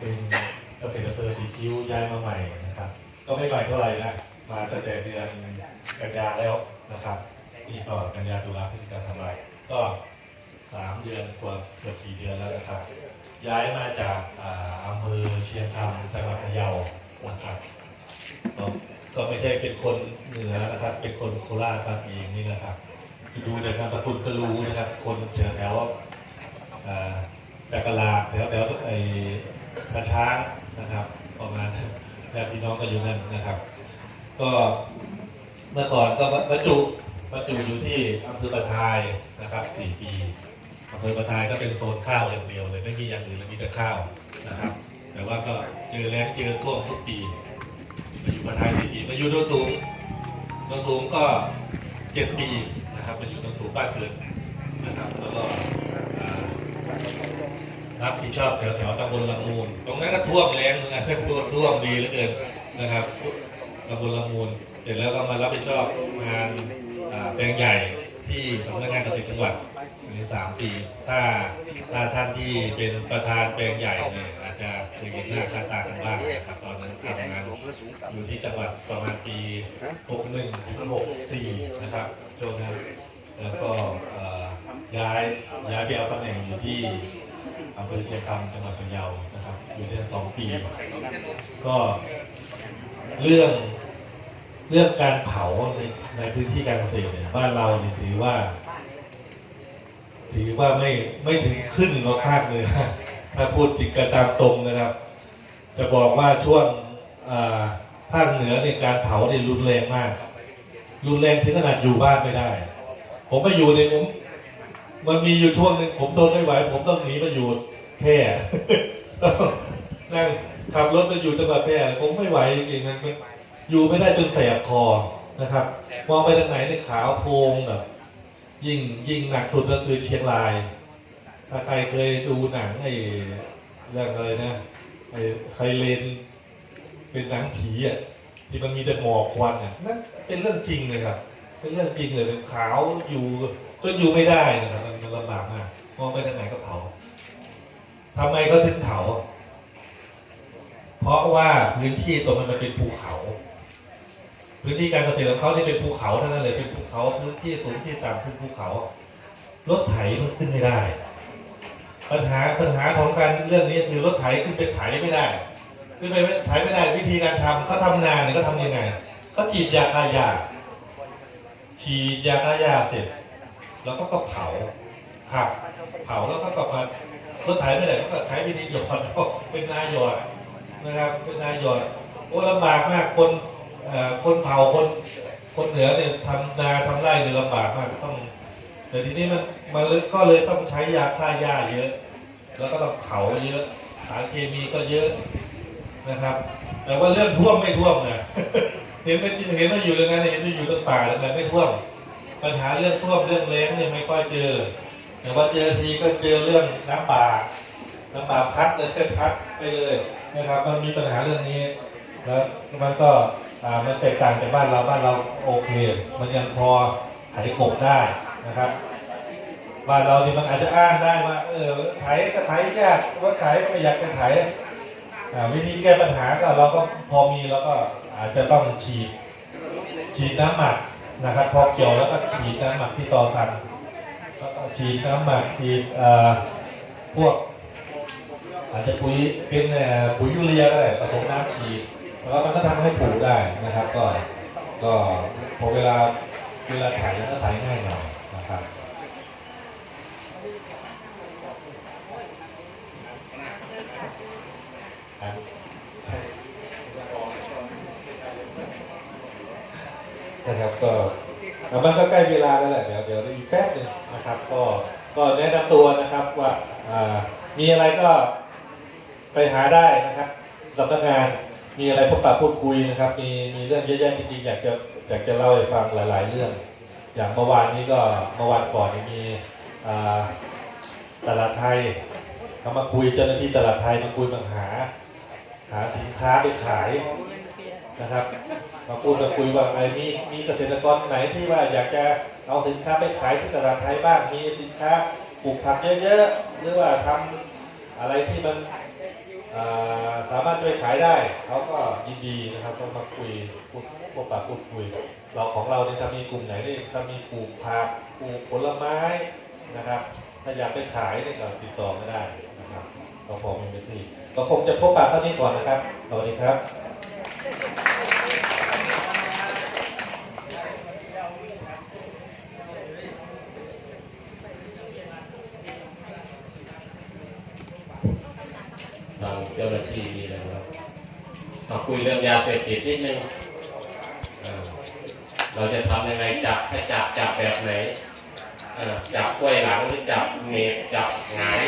เป็นเกษตรอำเภอสีคิ้วย้ายมาใหม่นะครับ ก็ไม่ใหม่เท่าไหร่นะมาตั้งแต่เดือนกันยาแล้วนะครับนี่ก็กันยาตุลาพฤศจิกาธันวาก็สามเดือนกว่าเกือบสี่เดือนแล้วนะครับ ย้ายมาจากอำเภอเชียงคำจังหวัดพะเยานะครับก็ไม่ใช่เป็นคนเหนือนะครับ เป็นคนโคราชบางเองนี่นะครับ ดูจากนามสกุลก็รู้นะครับ คนแถวแถวจากกะลาแถวแถวไอ กระช้างนะครับ ประมาณญาติพี่น้องก็อยู่นั่นนะครับ ก็เมื่อก่อนก็บรรจุบรรจุอยู่ที่อำเภอประทายนะครับสี่ปีอำเภอประทายก็เป็นโซนข้าวอย่างเดียวเลยไม่มีอย่างอื่นเลยมีแต่ข้าวนะครับ แต่ว่าก็เจอแล้งเจอท่วมทุกปีมาอยู่ประทายสี่ปีมาอยู่โนนสูงโนนสูงก็เจ็ดปีนะครับมาอยู่โนนสูงบ้านเกิดนะครับแล้วก็ รับผิดชอบแถวแถวตำบลละมูล ตรงนั้นก็ท่วมแรงเหมือนกันท่วมท่วมดีเหลือเกินนะครับตำบลละมูล เสร็จแล้วก็มารับผิดชอบงานแปลงใหญ่ที่สำนักงานเกษตรจังหวัดในสามปี ถ้าถ้าท่านที่เป็นประธานแปลงใหญ่เนี่ยอาจจะเคยเห็นหน้าค่าตากันบ้างนะครับตอนนั้นทำงานอยู่ที่จังหวัดประมาณปี61ถึง64นะครับช่วงนั้นแล้วก็ย้ายย้ายไปเอาตำแหน่งอยู่ที่ อำเภอเชียงคำจังหวัดพะเยานะครับ อยู่ที่สองปี ก็เรื่องเรื่องการเผาในในพื้นที่การเกษตรเนี่ยบ้านเราเนี่ยถือว่า ถือว่าไม่ไม่ถึงครึ่งของภาคเลยถ้าพูดจริงกันตามตรงนะครับ จะบอกว่าช่วงภาคเหนือในยการเผาเนี่ยรุนแรงมาก รุนแรงถึงขนาดอยู่บ้านไม่ได้ ผมไปอยู่ในยผม มันมีอยู่ช่วงหนึ่งผมทนไม่ไหว ผมต้องหนีมาอยู่แพร่นั่งขับรถไปอยู่จังหวัดแพร่ผมไม่ไหวจริงๆมันอยู่ไม่ได้จนแสบคอนะครับมองไปทางไหนในขาวโพลงแบบยิ่งยิ่งหนักสุดก็คือเชียงราย ถ้าใครเคยดูหนังไอ้เรื่องอะไรนะไอ้ไซเลน เป็นหนังผีอะที่มันมีแต่หมอกควันอะนั่นเป็นเรื่องจริงเลยครับ เป็นเรื่องจริงเลยเป็นขาวอยู่จนอยู่ไม่ได้นะครับมันลำบากมากมองไปทางไหนก็เผาทำไมเขาถึงเผา เพราะว่าพื้นที่ตรงนั้นมันเป็นภูเขา พื้นที่การเกษตรของเขาที่เป็นภูเขาทั้งนั้นเลยเป็นภูเขาพื้นที่สูงที่ต่ำเป็นภูเขารถไถมันขึ้นไม่ได้ ปัญหาปัญหาของการเรื่องนี้คือรถไถขึ้นไปไถไม่ได้ ขึ้นไปไถไม่ได้วิธีการทำเขาทำนาเนี่ยเขาทำยังไงเขาฉีดยาฆ่าหญ้า ฉีดยาฆ่าหญ้าเสร็จ แล้วก็ก็เผาครับ เผาแล้วก็กลับมารถไถไม่ได้ก็ไถวิธีหยอดเป็นนาหยอดนะครับ เป็นนาหยอดโอ้ลำบากมากคนเอ่อคนเผาคนคนเหนือเนี่ยทำนาทำไร่เนี่ยลำบากมากต้องแต่ทีนี้มันมันก็เลยต้องใช้ยาฆ่าหญ้าเยอะ แล้วก็ต้องเผาเยอะ สารเคมีก็เยอะนะครับ แต่ว่าเรื่องท่วมไม่ท่วมนะ เห็นเป็นเห็นว่าอยู่อย่างนั้นเห็นว่าอยู่ตรงป่าแล้วไม่ท่วม ปัญหาเรื่องท่วมเรื่องแล้งเนี่ยไม่ค่อยเจอ แต่ว่าเจอทีก็เจอเรื่องน้ำป่าน้ำป่าพัดเลยเต้นพัดไปเลยนะครับ มันมีปัญหาเรื่องนี้แล้วมันก็มันแตกต่างจากบ้านเราบ้านเราโอเค มันยังพอไถกบได้นะครับบ้านเราเนี่ยมันอาจจะอ้างได้ว่าเออไถก็ไถยากรถไถก็ไม่อยากจะไถ่วิธีแก้ปัญหาก็เราก็พอมีแล้วก็ อาจจะต้องฉีดฉีดน้ำหมักนะครับพอเกี่ยวแล้วก็ฉีดน้ำหมักที่ต่อสันแล้วก็ฉีดน้ำหมักฉีดพวก อาจจะปุ๋ยเป็นปุ๋ยยูเรียก็ได้ผสมน้ำฉีดแล้วมันก็ทำให้ปลูกได้นะครับ ก็ก็พอเวลาเวลาไถก็ไถง่ายหน่อยนะครับ นะครับก็แล้วมันก็ใกล้เวลาแล้วแหละเดี๋ยวเดี๋ยวอีกแป๊บหนึงนะครับ ก็ก็แนะนำตัวนะครับว่ามีอะไรก็ไปหาได้นะครับสำนักงานมีอะไรพบปะพูดคุยนะครับ มีมีเรื่องเยอะแยะจริงๆอยากจะอยากจะเล่าให้ฟังหลาย ๆ เรื่อง อย่างเมื่อวานนี้ก็เมื่อวานก่อนมีตลาดไทยเขามาคุยเจ้าหน้าที่ตลาดไทยมาคุยมาหา หาสินค้าไปขาย นะครับมาพูดมาคุยว่าไอ้มีมีเกษตรกรไหนที่ว่าอยากจะเอาสินค้าไปขายที่ตลาดไทยบ้างมีสินค้าปลูกผักเยอะๆหรือว่าทำอะไรที่มันสามารถช่วยขายได้เขาก็ยินดีนะครับก็มาคุยพูดพวกปากพูดคุย เราของเราเนี่ยจะมีกลุ่มไหนที่จะมีปลูกผักปลูกผลไม้นะครับ ถ้าอยากไปขายเนี่ยก็ติดต่อไม่ได้นะครับเราพอมีพื้นที่ก็คงจะพบปะเท่านี้ก่อนนะครับสวัสดีครับ เจ้าหน้าที่มีอะไรครับมาคุยเรื่องยาเสพติดนิดนึงเเราจะทำยังไงจับถ้าจับจับแบบไหนจับกล้วยหลังหรือจับเมดจับหงาย